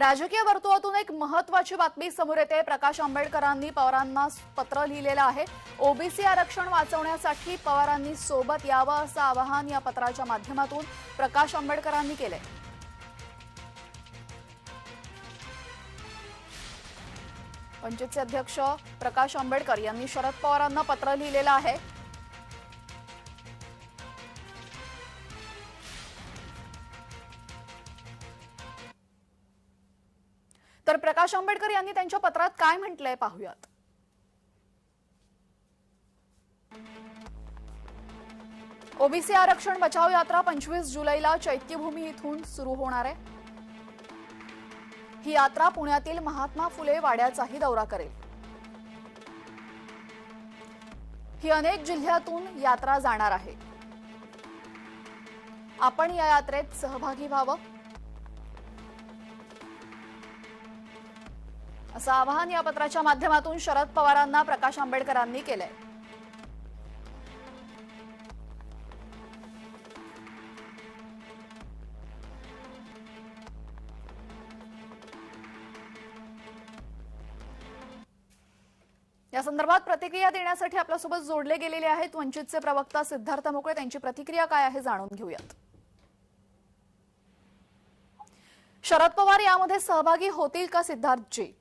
राजकीय वर्तुळातून एक महत्वाची बातमी समोर येते. प्रकाश आंबेडकरांनी पवारांना पत्र लिहिलेलं आहे. ओबीसी आरक्षण वाचवण्यासाठी पवारांनी सोबत यावं असं आवाहन या पत्राच्या माध्यमातून प्रकाश आंबेडकरांनी केलंय. पंचायतचे अध्यक्ष प्रकाश आंबेडकर यांनी शरद पवारांना पत्र लिहिलेलं आहे. तर प्रकाश आंबेडकर यांनी त्यांच्या पत्रात काय म्हटलंय पाहूयात. ओबीसी आरक्षण बचाव यात्रा पंचवीस जुलैला चैत्यभूमी इथून सुरू होणार आहे. ही यात्रा पुण्यातील महात्मा फुले वाड्याचाही दौरा करेल. ही अनेक जिल्ह्यातून यात्रा जाणार आहे. आपण या यात्रेत सहभागी व्हावं. असं आवाहन या पत्राच्या माध्यमातून शरद पवारांना प्रकाश आंबेडकरांनी केलंय. या संदर्भात प्रतिक्रिया देण्यासाठी आपल्यासोबत जोडले गेलेले आहेत वंचितचे प्रवक्ता सिद्धार्थ मोकळे. त्यांची प्रतिक्रिया काय आहे जाणून घेऊयात. शरद पवार यामध्ये सहभागी होतील का सिद्धार्थजी?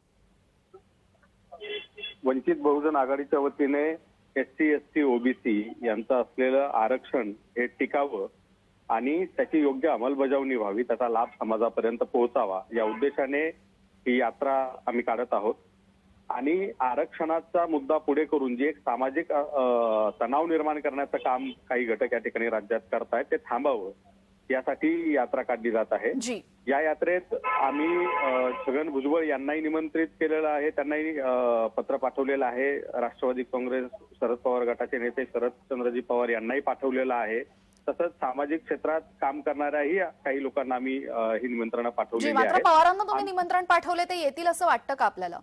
वंचित बहुजन आघाडीच्या वतीने S T S T OBC यांचं असलेलं आरक्षण हे टिकावं आणि त्याची योग्य अंमलबजावणी व्हावी त्याचा लाभ समाजापर्यंत पोहोचावा या उद्देशाने ही यात्रा आम्ही काढत आहोत. आणि आरक्षणाचा मुद्दा पुढे करून जी एक सामाजिक तणाव निर्माण करण्याचं काम काही घटक या ठिकाणी राज्यात करतायत ते थांबावं. यासाठी यात्रा काढली जात आहे. जी. या यात्रेत आम्ही छगन भुजबळ यांनाही निमंत्रित केलेलं आहे. त्यांनाही पत्र पाठवलेलं आहे. राष्ट्रवादी काँग्रेस शरद पवार गटाचे नेते शरदचंद्रजी पवार यांनाही पाठवलेलं आहे. तसंच सामाजिक क्षेत्रात काम करणाऱ्याही काही लोकांना आम्ही ही निमंत्रणं जी पाठवलेली मात्र पवारांना तुम्ही निमंत्रण पाठवले ते येतील असं वाटतं का आपल्याला?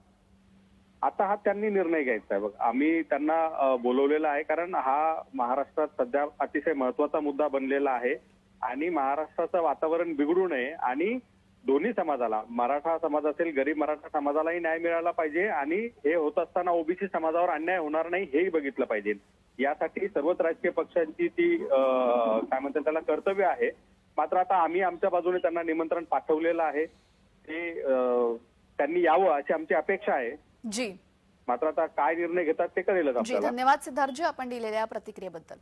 आता हा त्यांनी निर्णय घ्यायचा आहे. बघ आम्ही त्यांना बोलवलेला आहे कारण हा महाराष्ट्रात सध्या अतिशय महत्त्वाचा मुद्दा बनलेला आहे. आणि महाराष्ट्राचं वातावरण बिघडू नये आणि दोन्ही समाजाला मराठा समाज असेल गरीब मराठा समाजालाही न्याय मिळाला पाहिजे आणि हे होत असताना ओबीसी समाजावर अन्याय होणार नाही हेही बघितलं पाहिजे. यासाठी सर्वच राजकीय पक्षांची ती काय म्हणतात त्याला कर्तव्य आहे. मात्र आता आम्ही आमच्या बाजूने त्यांना निमंत्रण पाठवलेलं आहे. ते त्यांनी यावं अशी आमची अपेक्षा आहे. जी. मात्र आता काय निर्णय घेतात ते कळेलच धन्यवाद सिद्धार्थजी आपण दिलेल्या प्रतिक्रियेबद्दल.